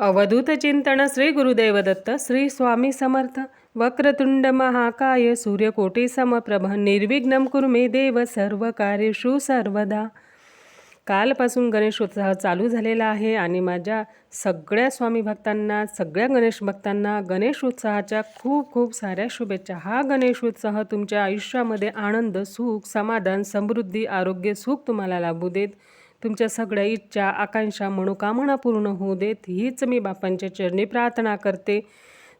अवधूत चिंतन श्री गुरुदेव दत्त श्री स्वामी समर्थ। वक्रतुंड महाकाय सूर्यकोटी समप्रभ निर्विघ्न कुर्मे देव सर्व कार्येषु सर्वदा। कालपासून गणेशोत्सव चालू झालेला आहे आणि माझ्या सगळ्या स्वामी भक्तांना सगळ्या गणेश भक्तांना गणेशोत्सवाच्या खूप खूप साऱ्या शुभेच्छा. हा गणेशोत्सव तुमच्या आयुष्यामध्ये आनंद सुख समाधान समृद्धी आरोग्य सुख तुम्हाला लाभू देत. तुमच्या सगळ्या इच्छा आकांक्षा मनोकामना पूर्ण होऊ देत. हीच मी बापांच्या चरणी प्रार्थना करते.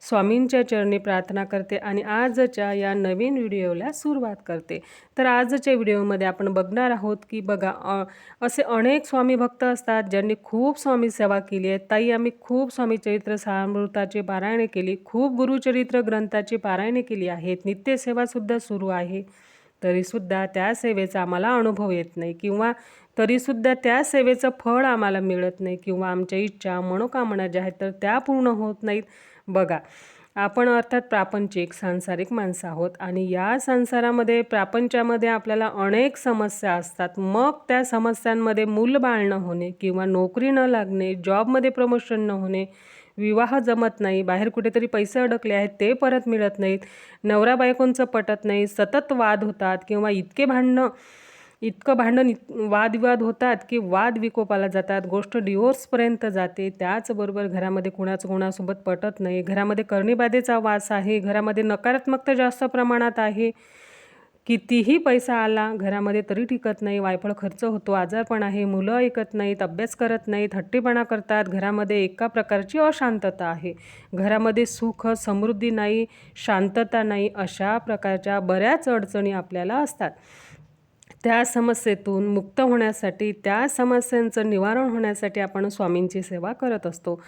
स्वामींच्या चरणी प्रार्थना करते आणि आजच्या या नवीन व्हिडिओला सुरुवात करते. तर आजच्या व्हिडिओमध्ये आपण बघणार आहोत की बघा असे अनेक स्वामी भक्त असतात ज्यांनी खूप स्वामी सेवा केली आहे. ताई आम्ही खूप स्वामी चरित्र सामृताची पारायणे केली. खूप गुरुचरित्र ग्रंथाची पारायणे केली आहेत. नित्यसेवासुद्धा सुरू आहे. तरीसुद्धा त्या सेवेचा आम्हाला अनुभव येत नाही किंवा तरीसुद्धा त्या सेवेचं फळ आम्हाला मिळत नाही किंवा आमच्या इच्छा मनोकामना ज्या आहेत तर त्या पूर्ण होत नाहीत. बघा आपण अर्थात प्रापंचिक सांसारिक माणसं आहोत आणि या संसारामध्ये प्रापंचामध्ये आपल्याला अनेक समस्या असतात. मग त्या समस्यांमध्ये मूलबाळ न होणे किंवा नोकरी न लागणे जॉबमध्ये प्रमोशन न होणे विवाह जमत नाही बाहेर कुठेतरी पैसे अडकले आहेत ते परत मिळत नाहीत नवरा बायकोंचं पटत नाही सतत वाद होतात किंवा इतके भांडणं इतकं भांडण इत वादविवाद होतात की वाद विकोपाला जातात गोष्ट डिवोर्सपर्यंत जाते त्याचबरोबर घरामध्ये कुणाचं कोणासोबत पटत नाही घरामध्ये करणीबाधेचा वास आहे घरामध्ये नकारात्मकता जास्त प्रमाणात आहे कितीही पैसा आला घरामध्ये तरी टिकत नाही वायफळ खर्च होतो आजारपण आहे मुलं ऐकत नाहीत अभ्यास करत नाहीत हट्टीपणा करतात घरामध्ये एका प्रकारची अशांतता आहे. घरामध्ये सुख समृद्धी नाही शांतता नाही अशा प्रकारच्या बऱ्याच अडचणी आपल्याला असतात. त्या समस्येतून मुक्त होण्यासाठी त्या समस्यांचं निवारण होण्यासाठी आपण स्वामींची सेवा करत असतो.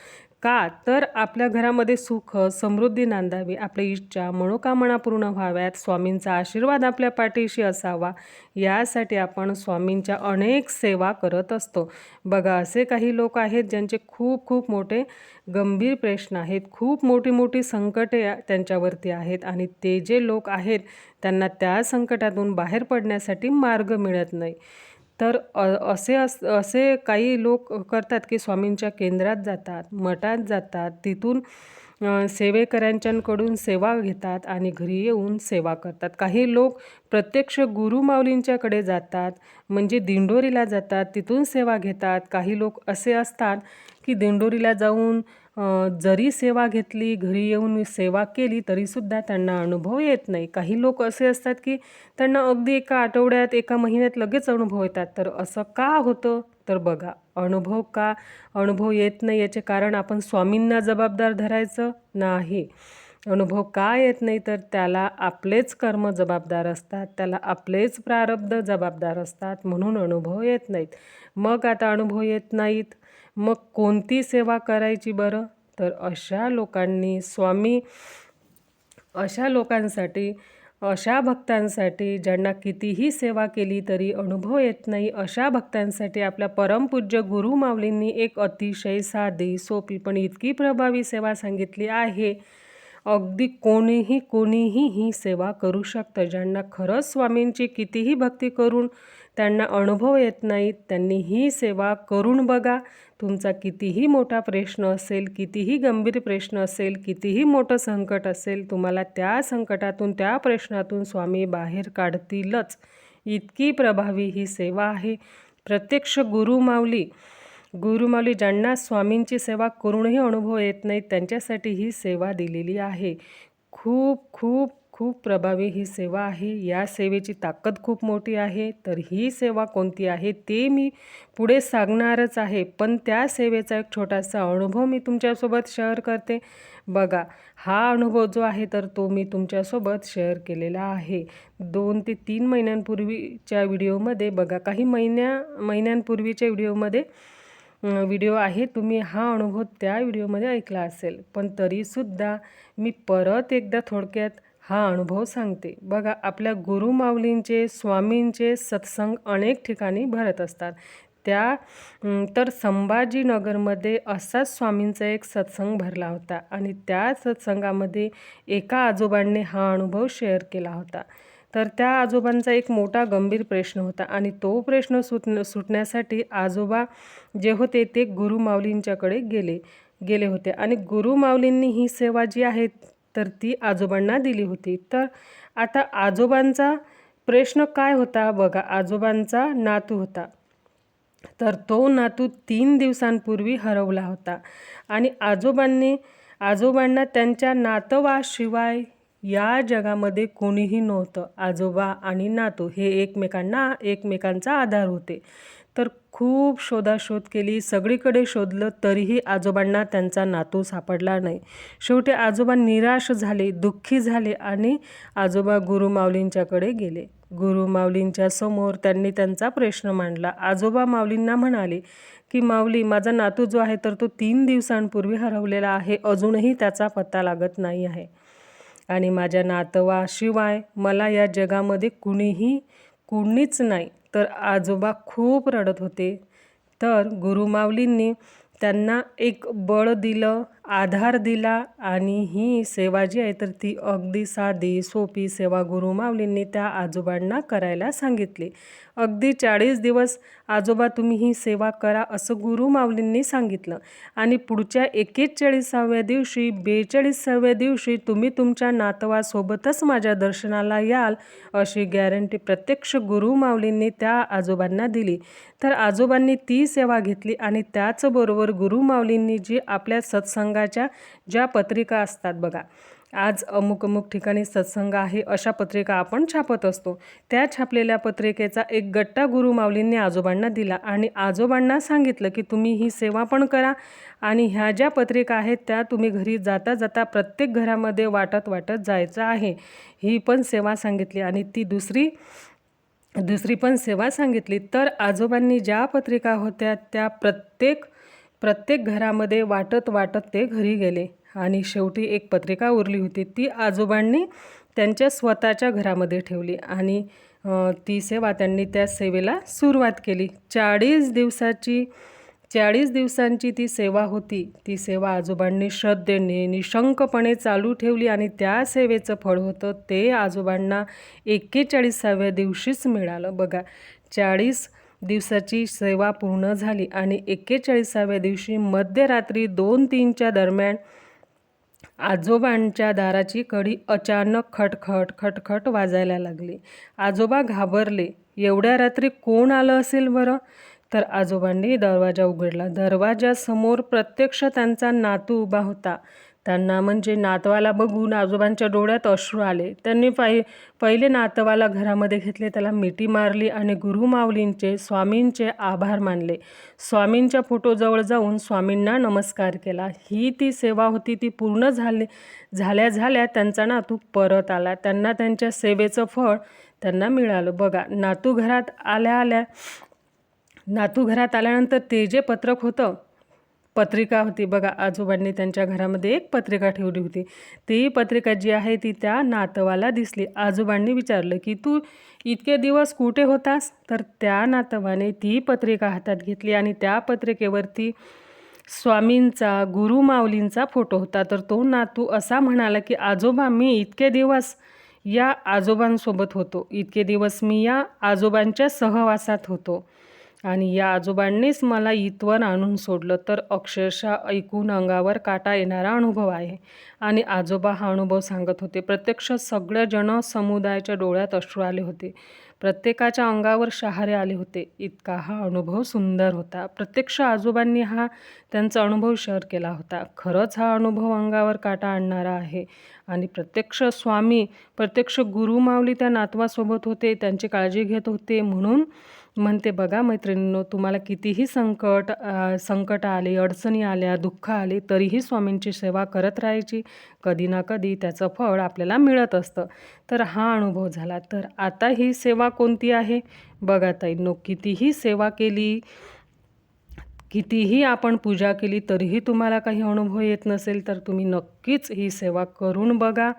का? तर आपल्या घरामध्ये सुख समृद्धी नांदावी आपल्या इच्छा मनोकामना पूर्ण व्हाव्यात. स्वामींचा आशीर्वाद आपल्या पाठीशी असावा. यासाठी आपण स्वामींच्या अनेक सेवा करत असतो. बघा असे काही लोक आहेत ज्यांचे खूप खूप मोठे गंभीर प्रश्न आहेत. खूप मोठी मोठी संकटे त्यांच्यावरती आहेत आणि ते जे लोक आहेत त्यांना त्या संकटातून बाहेर पडण्यासाठी मार्ग मिळत नाही. तर अ असे अस असे काही लोक करतात की स्वामींच्या केंद्रात जातात मठात जातात तिथून सेवेकऱ्यांच्याकडून सेवा घेतात आणि घरी येऊन सेवा करतात. काही लोक प्रत्यक्ष गुरुमाऊलींच्याकडे जातात म्हणजे दिंडोरीला जातात तिथून सेवा घेतात. काही लोक असे असतात की दिंडोरीला जाऊन जरी सेवा घेतली घरी येऊन सेवा केली तरीसुद्धा त्यांना अनुभव येत नाही. काही लोक असे असतात की त्यांना अगदी एका आठवड्यात एका महिन्यात लगेच अनुभव येतात. तर असं का होतं? तर बघा अनुभव का? अनुभव येत नाही याचे कारण आपण स्वामींना जबाबदार धरायचं नाही. अनुभव का येत नाही? तर त्याला आपलेच कर्म जबाबदार असतात. त्याला आपलेच प्रारब्ध जबाबदार असतात. म्हणून अनुभव येत नाहीत. मग आता अनुभव येत नाहीत. मग कोणती सेवा करायची बरं? तर अशा लोकांनी स्वामी अशा लोकांसाठी अशा भक्तांसाठी ज्यांना कितीही सेवा केली तरी अनुभव येत नाही अशा भक्तांसाठी आपल्या परमपूज्य गुरु माऊलींनी एक अतिशय साधी सोपी पण इतकी प्रभावी सेवा सांगितली आहे. अगदी कोणीही कोणीही ही सेवा करू शकतं. ज्यांना खरंच स्वामींची कितीही भक्ती करून त्यांना अनुभव येत नाहीत त्यांनी ही सेवा करून बघा. तुमचा कितीही मोठा प्रश्न असेल कितीही गंभीर प्रश्न असेल कितीही मोठं संकट असेल तुम्हाला त्या संकटातून त्या प्रश्नातून स्वामी बाहेर काढतीलच. इतकी प्रभावी ही सेवा आहे. प्रत्यक्ष गुरुमाऊली गुरुमाऊली ज्यांना स्वामींची सेवा करूनही अनुभव येत नाहीत त्यांच्यासाठी ही सेवा दिलेली आहे. खूप खूप खूप प्रभावी ही सेवा आहे. या सेवेची ताकद खूप मोठी आहे. तर ही सेवा कोणती आहे ते मी पुढे सांगणारच आहे. पण त्या सेवेचा एक छोटासा अनुभव मी तुमच्यासोबत शेअर करते. बघा हा अनुभव जो आहे तर तो मी तुमच्यासोबत शेअर केलेला आहे. दोन ते तीन महिन्यांपूर्वीच्या व्हिडिओमध्ये बघा काही महिन्या महिन्यांपूर्वीच्या व्हिडिओमध्ये व्हिडिओ आहे. तुम्ही हा अनुभव त्या व्हिडिओमध्ये ऐकला असेल. पण तरीसुद्धा मी परत एकदा थोडक्यात हा अनुभव सांगते. बघा आपल्या गुरुमाऊलींचे स्वामींचे सत्संग अनेक ठिकाणी भरत असतात. त्या तर संभाजीनगरमध्ये असाच स्वामींचा एक सत्संग भरला होता आणि त्या सत्संगामध्ये एका आजोबांनी हा अनुभव शेअर केला होता. तर त्या आजोबांचा एक मोठा गंभीर प्रश्न होता आणि तो प्रश्न सुट सुटण्यासाठी आजोबा जे होते ते गुरुमाऊलींच्याकडे गेले गेले होते. आणि गुरुमाऊलींनी ही सेवा जी आहे तर ती आजोबांना दिली होती. तर आता आजोबांचा प्रश्न काय होता? बघा आजोबांचा नातू होता. तर तो नातू तीन दिवसांपूर्वी हरवला होता. आणि आजोबांनी आजोबांना त्यांच्या नातवाशिवाय या जगामध्ये कोणीही नव्हतं. आजोबा आणि नातू हे एकमेकांना एकमेकांचा आधार होते. खूप शोधाशोध केली. सगळीकडे शोधलं तरीही आजोबांना त्यांचा नातू सापडला नाही. शेवटी आजोबा निराश झाले दुःखी झाले आणि आजोबा गुरुमाऊलींच्याकडे गेले. गुरु माऊलींच्या समोर त्यांनी त्यांचा प्रश्न मांडला. आजोबा माऊलींना म्हणाले की माऊली माझा नातू जो आहे तर तो तीन दिवसांपूर्वी हरवलेला आहे. अजूनही त्याचा पत्ता लागत नाही आहे. आणि माझ्या नातवाशिवाय मला या जगामध्ये कुणीही कुणीच नाही. तर आजोबा खूप रडत होते. तर गुरुमाऊलींनी त्यांना एक बळ दिलं आधार दिला आणि ही सेवा जी आहे तर ती अगदी साधी सोपी सेवा गुरुमाऊलींनी त्या आजोबांना करायला सांगितली. अगदी चाळीस दिवस आजोबा तुम्ही ही सेवा करा असं गुरु माऊलींनी सांगितलं. आणि पुढच्या एकेचाळीसाव्या दिवशी बेचाळीसाव्या दिवशी तुम्ही तुमच्या नातवासोबतच माझ्या दर्शनाला याल अशी गॅरंटी प्रत्यक्ष गुरु माऊलींनी त्या आजोबांना दिली. तर आजोबांनी ती सेवा घेतली आणि त्याचबरोबर गुरु माऊलींनी जी आपल्या सत्संगाच्या ज्या पत्रिका असतात बघा आज अमुक अमुक ठिकाणी सत्संग आहे अशा पत्रिका आपण छापत असतो. त्या छापलेल्या पत्रिकेचा एक गट्टा गुरु माऊलींनी आजोबांना दिला आणि आजोबांना सांगितलं की तुम्ही ही सेवा पण करा आणि ह्या ज्या पत्रिका आहेत त्या तुम्ही घरी जाता जाता प्रत्येक घरामध्ये वाटत वाटत जायचं आहे. ही पण सेवा सांगितली आणि ती दुसरी दुसरी पण सेवा सांगितली. तर आजोबांनी ज्या पत्रिका होत्या त्या प्रत्येक प्रत्येक घरामध्ये वाटत वाटत ते घरी गेले. आणि शेवटी एक पत्रिका उरली होती. ती आजोबांनी त्यांच्या स्वतःच्या घरामध्ये ठेवली आणि ती सेवा त्यांनी त्या सेवेला सुरुवात केली. चाळीस दिवसाची चाळीस दिवसांची ती सेवा होती. ती सेवा आजोबांनी श्रद्धेने निशंकपणे चालू ठेवली आणि त्या सेवेचं फळ होतं ते आजोबांना एक्केचाळीसाव्या दिवशीच मिळालं. बघा चाळीस दिवसाची सेवा पूर्ण झाली आणि एक्केचाळीसाव्या दिवशी मध्यरात्री दोन तीनच्या दरम्यान आजोबांच्या दाराची कडी अचानक खटखट खटखट वाजायला लागली. आजोबा घाबरले. एवढ्या रात्री कोण आलं असेल बरं? तर आजोबांनी दरवाजा उघडला. दरवाजासमोर प्रत्यक्ष त्यांचा नातू उभा होता. त्यांना म्हणजे नातवाला बघून आजोबांच्या डोळ्यात अश्रू आले. त्यांनी पाहि पहिले नातवाला घरामध्ये घेतले त्याला मिठी मारली आणि गुरु माऊलींचे स्वामींचे आभार मानले. स्वामींच्या फोटोजवळ जाऊन स्वामींना नमस्कार केला. ही ती सेवा होती ती पूर्ण झाली झाल्या झाल्या त्यांचा नातू परत आला. त्यांना त्यांच्या सेवेचं फळ त्यांना मिळालं. बघा नातू घरात आल्या आल्या नातू घरात आल्यानंतर ते जे पत्रक होतं पत्रिका होती. बघा आजोबांनी त्यांच्या घरामध्ये एक पत्रिका ठेवली होती. ती पत्रिका जी आहे ती त्या नातवाला दिसली. आजोबांनी विचारलं की तू इतके दिवस कुठे होतास? तर त्या नातवाने ती पत्रिका हातात घेतली आणि त्या पत्रिकेवरती स्वामींचा गुरु माऊलींचा फोटो होता. तर तो नातू असा म्हणाला की आजोबा मी इतके दिवस या आजोबांसोबत होतो. इतके दिवस मी या आजोबांच्या सहवासात होतो. आणि या आजोबांनीच मला इथवर आणून सोडलं तर अक्षरशः ऐकून अंगावर काटा येणारा अनुभव आहे. आणि आजोबा हा अनुभव सांगत होते. प्रत्यक्ष सगळ्या जन समुदायाच्या डोळ्यात अश्रू आले होते. प्रत्येकाच्या अंगावर शहारे आले होते. इतका हा अनुभव सुंदर होता. प्रत्यक्ष आजोबांनी हा त्यांचा अनुभव शेअर केला होता. खरंच हा अनुभव अंगावर काटा आणणारा आहे. आणि प्रत्यक्ष स्वामी प्रत्यक्ष गुरुमावली त्या नातवासोबत होते त्यांची काळजी घेत होते म्हणून म्हणते बघा मैत्रिणींनो तुम्हाला कितीही संकट संकट आले अडचणी आल्या दुःख आले तरीही स्वामींची सेवा करत राहायची. कधी ना कधी त्याचं फळ आपल्याला मिळत असतं. तर हा अनुभव झाला. तर आता ही सेवा कोणती आहे? बघा ताईंनो कितीही सेवा केली कितीही आपण पूजा केली तरीही तुम्हाला काही अनुभव येत नसेल तर तुम्ही नक्कीच ही सेवा करून बघा.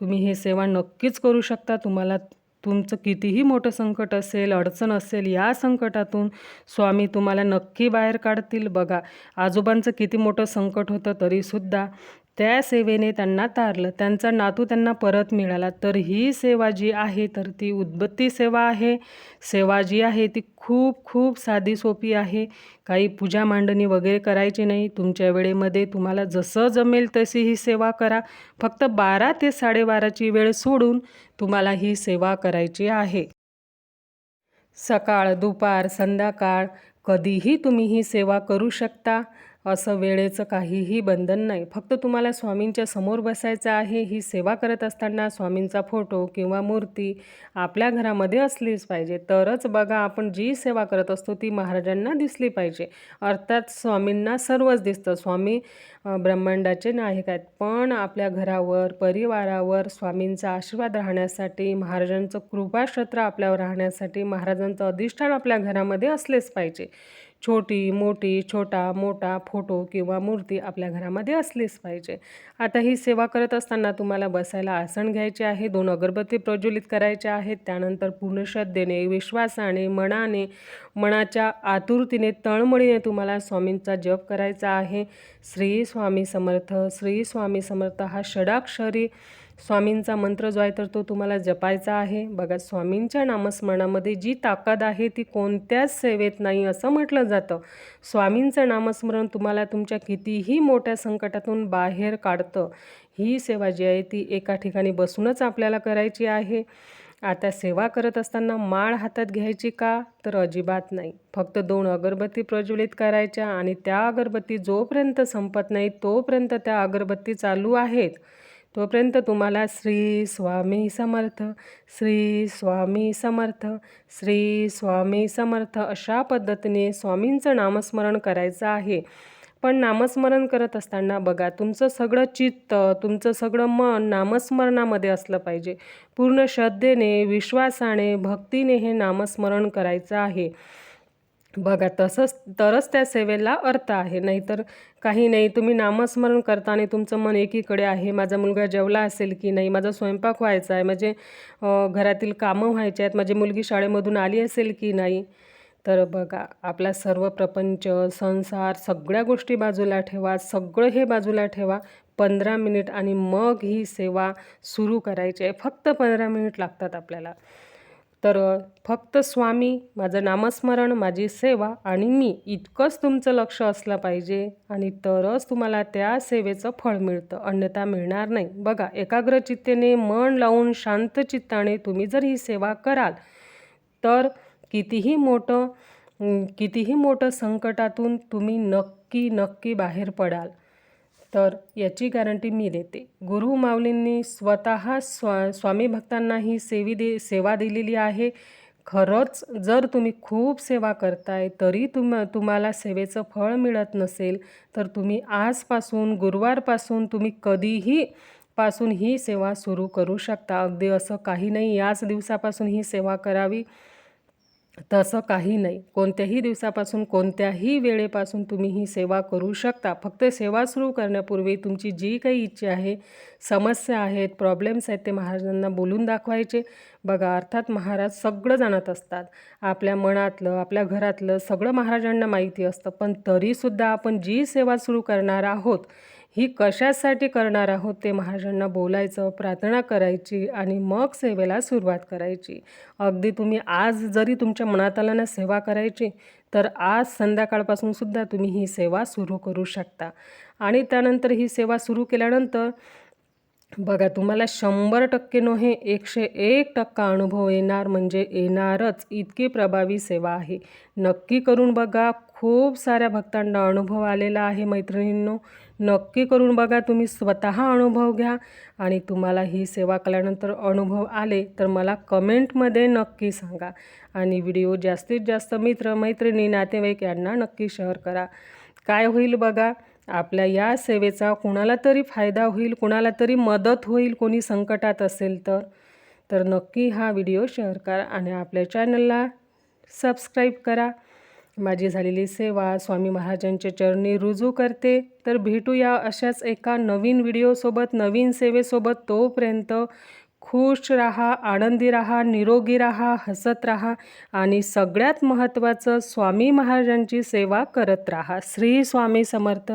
तुम्ही हे सेवा नक्कीच करू शकता. तुम्हाला तुमचं कितीही मोठं संकट असेल अडचण असेल या संकटातून स्वामी तुम्हाला नक्की बाहेर काढतील. बघा आजोबांचं किती मोठं संकट होतं तरीसुद्धा त्या सेवेने त्यांना तारलं. त्यांचा नातू त्यांना परत मिळाला. तर ही सेवा जी आहे तर ती उद्बत्ती सेवा आहे. सेवा जी आहे ती खूप खूप साधी सोपी आहे. काही पूजा मांडणी वगैरे करायची नाही. तुमच्या वेळेमध्ये तुम्हाला जसं जमेल तशी ही सेवा करा. फक्त बारा ते साडेबाराची वेळ सोडून तुम्हाला ही सेवा करायची आहे. सकाळ दुपार संध्याकाळ कधीही तुम्ही ही सेवा करू शकता. असं वेळेचं काहीही बंधन नाही. फक्त तुम्हाला स्वामींच्या समोर बसायचं आहे ही सेवा करत असताना स्वामींचा फोटो किंवा मूर्ती आपल्या घरामध्ये असलीच पाहिजे. तरच बघा आपण जी सेवा करत असतो ती महाराजांना दिसली पाहिजे. अर्थात स्वामींना सर्वच दिसतं. स्वामी ब्रह्मांडाचे नायक आहेत. पण आपल्या घरावर परिवारावर स्वामींचा आशीर्वाद राहण्यासाठी महाराजांचं कृपाक्षेत्र आपल्यावर राहण्यासाठी महाराजांचं अधिष्ठान आपल्या घरामध्ये असलेच पाहिजे. छोटी मोठी छोटा मोठा फोटो किंवा मूर्ती आपल्या घरामध्ये असलीच पाहिजे. आता ही सेवा करत असताना तुम्हाला बसायला आसन घ्यायचे आहे दोन अगरबत्ती प्रज्वलित करायचे आहेत त्यानंतर पूर्ण श्रद्धेने विश्वासाने मनाने मनाच्या आतुरतीने तळमळीने तुम्हाला स्वामींचा जप करायचा आहे. श्री स्वामी समर्थ श्री स्वामी समर्थ हा षडाक्षरी स्वामींचा मंत्र जो आहे तर तो तुम्हाला जपायचा आहे. बघा स्वामींच्या नामस्मरणामध्ये जी ताकद आहे ती कोणत्याच सेवेत नाही असं म्हटलं जातं. स्वामींचं नामस्मरण तुम्हाला तुमच्या कितीही मोठ्या संकटातून बाहेर काढतं. ही सेवा जी आहे ती एका ठिकाणी बसूनच आपल्याला करायची आहे. आता सेवा करत असताना माळ हातात घ्यायची का? तर अजिबात नाही. फक्त दोन अगरबत्ती प्रज्वलित करायच्या आणि त्या अगरबत्ती जोपर्यंत संपत नाही तोपर्यंत त्या अगरबत्ती चालू आहेत. तोपर्यंत तुम्हाला श्री स्वामी समर्थ श्री स्वामी समर्थ श्री स्वामी समर्थ अशा पद्धतीने स्वामींचं नामस्मरण करायचं आहे. पण नामस्मरण करत असताना बघा तुमचं सगळं चित्त तुमचं सगळं मन नामस्मरणामध्ये असलं पाहिजे. पूर्ण श्रद्धेने विश्वासाने भक्तीने हे नामस्मरण करायचं आहे. बघा तसंच तरच त्या सेवेला अर्थ आहे. नाहीतर काही नाही तुम्ही नामस्मरण करताना तुमचं मन एकीकडे आहे. माझा मुलगा जेवला असेल की नाही? माझा स्वयंपाक व्हायचा आहे. म्हणजे घरातील कामं व्हायचे आहेत. माझी मुलगी शाळेमधून आली असेल की नाही? तर बघा आपला सर्व प्रपंच संसार सगळ्या गोष्टी बाजूला ठेवा सगळं हे बाजूला ठेवा. पंधरा मिनिट आणि मग ही सेवा सुरू करायची आहे. फक्त पंधरा मिनिट लागतात आपल्याला. तर फक्त स्वामी माझं नामस्मरण माझी सेवा आणि मी इतकंच तुमचं लक्ष असलं पाहिजे आणि तरच तुम्हाला त्या सेवेचं फळ मिळतं. अन्यथा मिळणार नाही. बघा एकाग्रचित्तेने मन लावून शांत चित्ताने तुम्ही जर ही सेवा कराल तर कितीही मोठं कितीही मोठं संकटातून तुम्ही नक्की नक्की बाहेर पडाल. तर याची गॅरंटी मी देते. गुरु माऊलींनी स्वतः स्वा स्वामी भक्तांना ही सेवी दे सेवा दिलेली आहे. खरंच जर तुम्ही खूप सेवा करताय तरी तुम तुम्हाला सेवेचं फळ मिळत नसेल तर तुम्ही आजपासून गुरुवारपासून तुम्ही कधीही पासून ही सेवा सुरू करू शकता. अगदी असं काही नाही. याच दिवसापासून ही सेवा करावी. तसं काही नाही. कोणत्याही दिवसापासून कोणत्याही वेळेपासून तुम्ही ही सेवा करू शकता. फक्त सेवा सुरू करण्यापूर्वी तुमची जी काही इच्छा आहे समस्या आहेत प्रॉब्लेम्स आहेत ते महाराजांना बोलून दाखवायचे. बघा अर्थात महाराज सगळं जाणत असतात. आपल्या मनातलं आपल्या घरातलं सगळं महाराजांना माहिती असतं. पण तरीसुद्धा आपण जी सेवा सुरू करणार आहोत ही कशासाठी करणार आहोत ते महाराजांना बोलायचं प्रार्थना करायची आणि मग सेवेला सुरुवात करायची. अगदी तुम्ही आज जरी तुमच्या मनात आलं ना सेवा करायची तर आज संध्याकाळपासून सुद्धा तुम्ही ही सेवा सुरू करू शकता. आणि त्यानंतर ही सेवा सुरू केल्यानंतर बघा तुम्हाला शंभर टक्के नव्हे एकशे एक टक्का अनुभव येणार म्हणजे येणारच. इतकी प्रभावी सेवा आहे. नक्की करून बघा खूप साऱ्या भक्तांना अनुभव आलेला आहे मैत्रिणींनो. नक्की करून बघा तुम्ही स्वतः अनुभव घ्या. आणि तुम्हाला ही सेवा केल्यानंतर अनुभव आले तर मला कमेंटमध्ये नक्की सांगा. आणि व्हिडिओ जास्तीत जास्त मित्र मैत्रिणी नातेवाईक यांना नक्की शेअर करा. काय होईल बघा आपल्या या सेवेचा कुणाला तरी फायदा होईल कुणाला तरी मदत होईल कोणी संकटात असेल तर तर नक्की हा व्हिडिओ शेअर करा आणि आपल्या चॅनलला सबस्क्राईब करा. माझी झालेली सेवा स्वामी महाराजांच्या चरणी रुजू करते. तर भेटूया अशाच एका नवीन व्हिडिओसोबत नवीन सेवेसोबत. तोपर्यंत खुश राहा आनंदी राहा निरोगी राहा हसत राहा आणि सगळ्यात महत्त्वाचं स्वामी महाराजांची सेवा करत राहा. श्री स्वामी समर्थ.